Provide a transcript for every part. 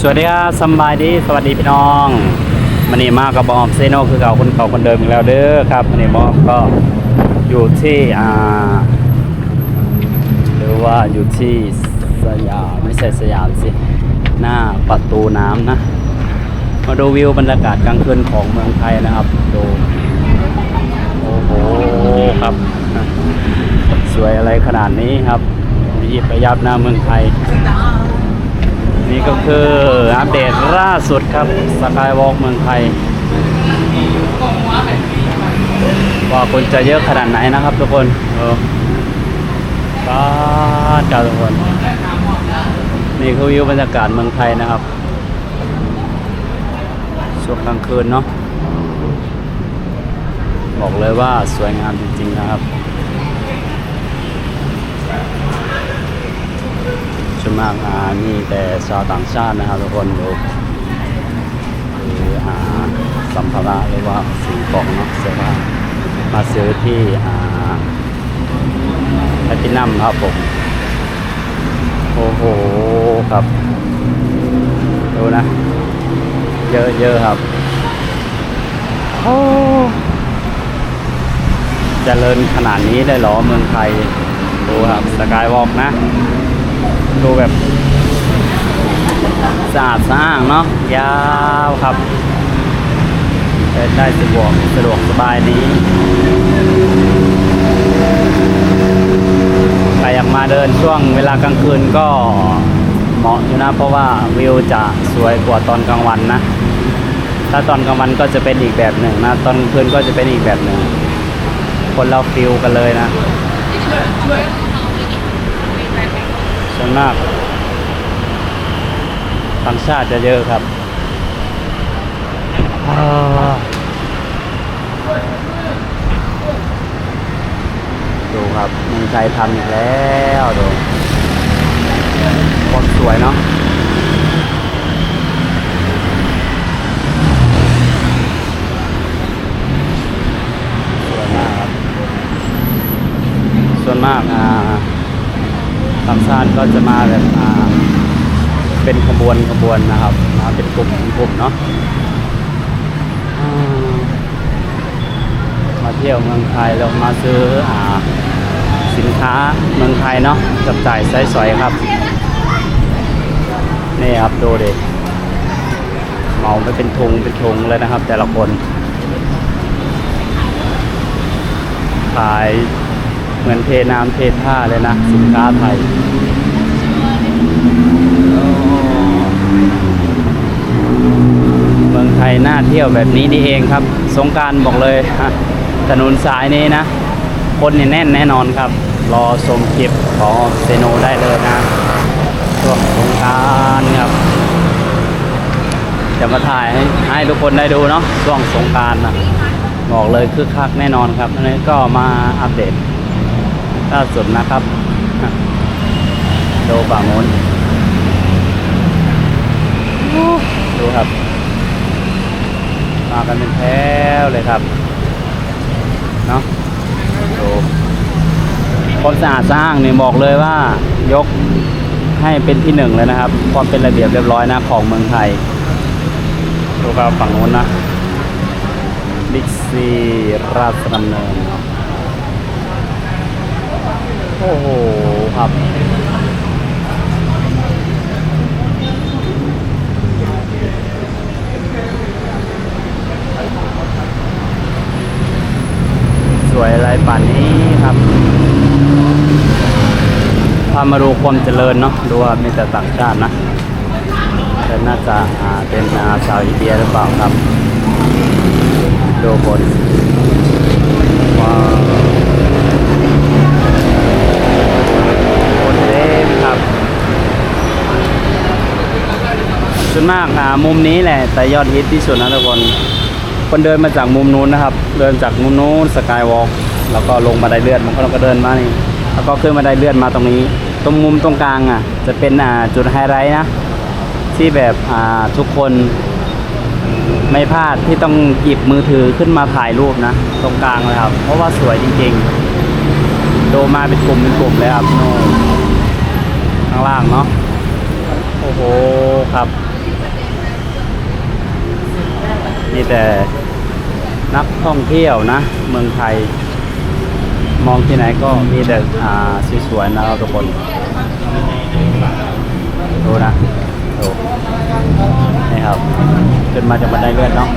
สวัสดีครับสบายดีสวัสดีพี่น้องมันนี่มากับบอมเซโนคือเก่าคนเก่าคนเดิมอีกแล้วเด้อครับมันนี่บอมก็อยู่ที่อ่าหรือว่าอยู่ที่สยามไม่ใช่สยามสิหน้าประตูน้ำนะ มาดูวิวบรรยากาศกลางคืนของเมืองไทยนะครับดูโอ้โหครับ สวยอะไรขนาดนี้ครับยิบระยับหน้าเมืองไทย นี่ก็คืออัปเดตล่าสุดครับสกายวอล์กเมืองไทยว่าคนจะเยอะขนาดไหนนะครับทุกคนเออก็จ้าทุกคน นี่คือวิวบรรยากาศเมืองไทยนะครับช่วงกลางคืนเนาะบอกเลยว่าสวยงามจริงๆนะครับ มากอ่ามีแต่ชาวต่างชาตินะครับทุกคนดูคือหาสัมภาระหรือว่าสิ่งของเนาะเสื้อผ้ามาซื้อที่อ่าแพลตินัมครับผมโอ้โหครับดูนะ เยอะๆครับโอ้จเจริญขนาดนี้ได้หรอเมืองไทยดูครับสกายวอล์กนะ ดูแบบสะอาดสะอ้างเนาะยาวครับเดินได้สะดวกสะดวกสบายนี้ใครอยากมาเดินช่วงเวลากลางคืนก็เหมาะอยู่นะ เพราะว่าวิวจะสวยกว่าตอนกลางวันนะ ถ้าตอนกลางวันก็จะเป็นอีกแบบหนึ่งนะ ตอนกลางคืนก็จะเป็นอีกแบบหนึ่ง คนเราฟิลกันเลยนะส่ วนมากต่างชาติจะเยอะครับดูครับเมืองไทยทำอีกแล้วดูคนสวยเนาะสวยมากครับ ส่วนมากอ่า ต่างชาติ ก็จะมาแบบอ่าเป็นขบวนขบวนนะครับมาเป็นกลุ่มกลุ่มเนาะมาเที่ยวเมืองไทยแล้วมาซื้ออ่าสินค้าเมืองไทยเนาะจับจ่ายใช้สอยครับ นี่ครับดูดิเมาไปเป็นทงเป็นทงเลยนะครับ แต่ละคนขายเหมือนเทน้ำเทท่าเลยนะ สินค้าไทยโอ้เมืองไทยน่าเที่ยวแบบนี้นี่เองครับ สงการบอกเลยถนนสายนี้นะ คนเนี่ยแน่นแน่นอนครับ รอชมคลิปของเซโนได้เลยนะช่วงสงการครับจะมาถ่ายให้ให้ทุกคนได้ดูเนาะช่วงสงการนะบอกเลยคึกคักแน่นอนครับอันนี้ก็มาอัปเดตล่าสุดนะครับดูฝั่งโน้นดูครับ มากันเป็นแถวเลยครับเนาะดูความสะอาดสะอ้างนี่บอกเลยว่ายกให้เป็นที่หนึ่งเลยนะครับความเป็นระเบียบเรียบร้อยนะของเมืองไทยดูครับฝั่งโน้นนะบิ๊กซีราชดำเนินครับโอ้โหครับ สวยอะไรป่านนี้ครับพา มาดูความเจริญเนาะดูว่ามีแต่ต่างชาตินะแต่น่าจะาเป็นาชาวอินเดียหรือเปล่าครับดูบนว้าวคนเต็มครับส่วนมากอ่ามุมนี้แหละ แต่ยอดฮิตที่สุดนะทุกคนคนเดินมาจากมุมนู้นนะครับ เดินจากมุมนู้นสกายวอล์กแล้วก็ลงมาไดเลื่อนบางคนก็เดินมานี่แล้วก็ขึ้นมาไดเลื่อนมาตรงนี้ รงมุมตรงกลางอะ จะเป็นจุดไฮไลท์นะ ที่แบบทุกคนไม่พลาดที่ต้องหยิบมือถือขึ้นมาถ่ายรูปนะ ตรงกลางเลยครับ เพราะว่าสวยจริงๆ โดมาเป็นกลุ่มเป็นกลุ่มเลยครับโนข้างล่างเนาะโอ้โหครับ นี่แต่นักท่องเที่ยวนะ เมืองไทย มองที่ไหนก็มีแต่อ่าสวยๆนะครับทุกคนดูนะดูนี่ครับขึ้นมาจากบันไดเลื่อนเนาะ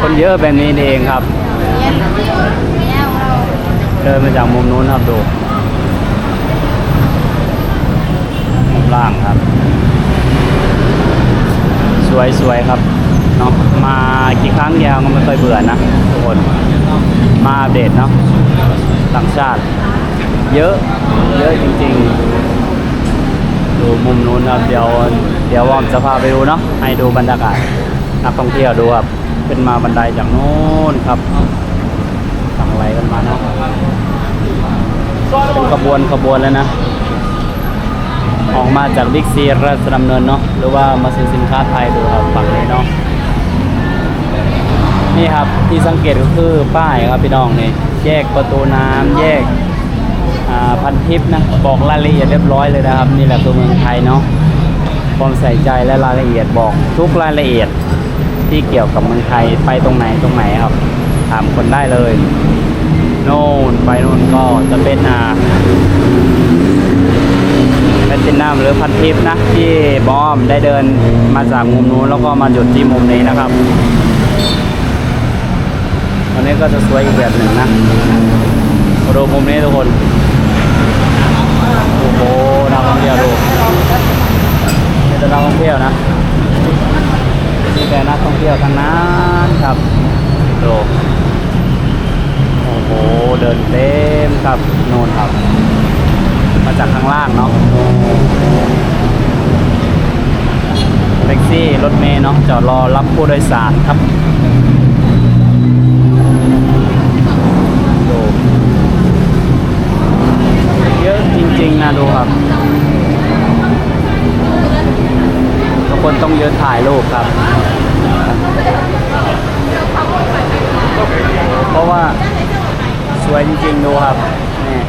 คนเยอะแบบนี้นเองครับเดินมาจากมุมนู้นครับดูมุมล่างครับ สวยๆครับเนาะมากี่ครั้งยาวก็ไม่เคยเบื่อนะทุกคน มาอัปเดตเนาะต่างชาติ เยอะ เยอะจริงๆ ดูมุมนู้นครับเดี๋ยวเดี๋ยววอมจะพาไปดูเนาะให้ดูบรรยากาศนักท่องเที่ยวดูครับเป็นมาบันไดจากโน้นครับสั่งไรกันมาเนาะเป็นขบวนขบวนแล้วนะ ออกมาจากบิ๊กซีราชดำเนินเนาะหรือว่ามาซื้อสินค้าไทยดูครับฝั่งนี้เนาะ นี่ครับที่สังเกตก็คือป้ายครับพี่น้องนี่แยกประตูน้ำแยกพันทิปนะบอกรายละเอียดเรียบร้อยเลยนะครับ นี่แหละคือเมืองไทยเนาะความใส่ใจและรายละเอียดบอกทุกรายละเอียดที่เกี่ยวกับเมืองไทยไปตรงไหนตรงไหนครับ ถามคนได้เลยโน่นไปโน่นก็จะเป็นอ่าเป็นตินน้ำหรือพันทิพย์นะที่บอมได้เดินมาจากมุมนู้นแล้วก็มาหยุดที่มุมนี้นะครับ วันนี้ก็จะสวยอีกแบบหนึ่งนะมาดูมุมนี้ทุกคน โอ้โหนักท่องเที่ยวดูนี่แต่นักท่องเที่ยวนะนี่แต่นักท่องเที่ยวทั้งนั้นครับดูโอ้โห เดินเต็มครับโน่นครับ มาจากข้างล่างเนาะแท็กซี่รถเมล์เนาะจอดรอรับผู้โดยสารครับดูเยอะจริงๆนะดูครับ ทุกคนต้องยืนถ่ายรูปครับ เพราะว่าสวยจริงๆดูครับนี่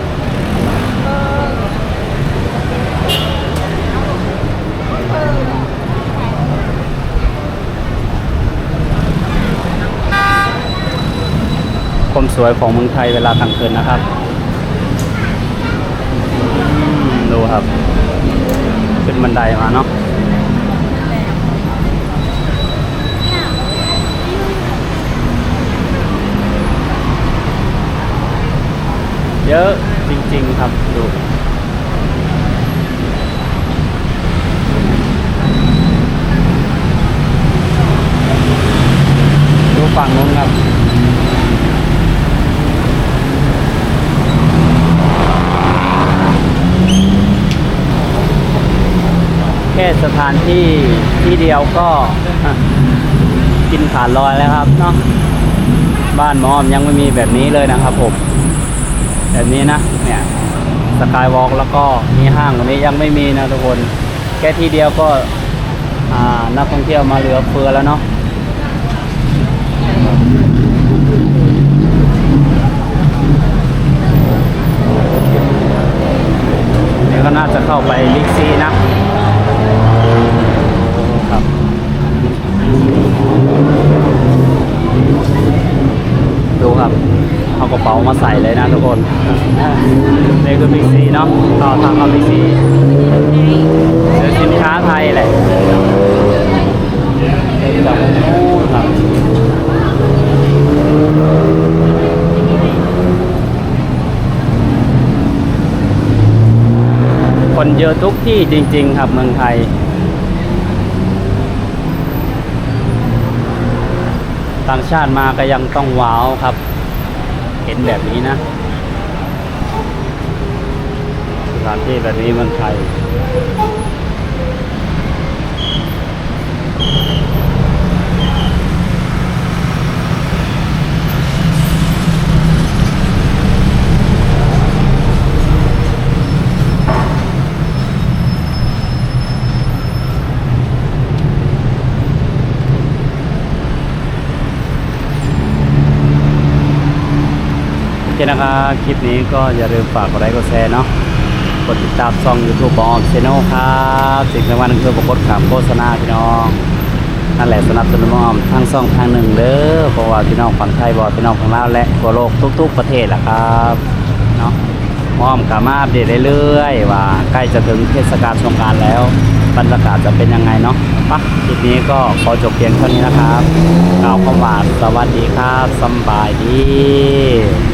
ความสวยของเมืองไทยเวลากลางคืนนะครับ ดูครับ ขึ้นบันไดมาเนาะ เยอะจริง ๆ ครับดูดูฝั่งนู้นครับแค่สถานที่ที่เดียวก็กินขาดลอยแล้วครับเนาะบ้านมอมยังไม่มีแบบนี้เลยนะครับผม แบบนี้นะเนี่ยสกายวอล์กแล้วก็มีห้างตรงนี้ยังไม่มีนะทุกคนแค่ที่เดียวก็นักท่องเที่ยวมาเหลือเฟือแล้วเนาะเดี๋ยวก็น่าจะเข้าไป มาใส่เลยนะทุกคนนี่คือบิ๊กซีเนาะต่อทางเข้าบิ๊กซีเจอสินค้าไทยแหละเดินจากโน้นครับคนเยอะทุกที่จริง ๆ ครับเมืองไทย ต่างชาติมาก็ยังต้องว้าวครับ ห็นแบบนี้นะสถานที่แบบนี้เมืองไทย เคนะครับ คลิปนี้ก็อย่าลืมฝากกดไลค์กดแชร์เนาะ กดติดตามช่อง YouTube บอมเซโนครับสิ่งสำคัญคือปรากฏขามโฆษณาพี่น้อง นั่นแหละสนับสนุนหมออ้อมทั้งสองทางหนึ่งเด้อ เพราะว่าพี่น้องฝั่งไทยบอพี่น้องฝั่งลาวและทั่วโลกทุก ๆ ประเทศแหละครับเนาะหมออ้อมกามาอัปเดตเรื่อยๆว่าใกล้จะถึงเทศกาลสงการแล้วบรรยากาศจะเป็นยังไงเนาะปะคลิปนี้ก็ขอจบเพียงเท่านี้นะครับกล่าวคำว่าสวัสดีครับสบายดี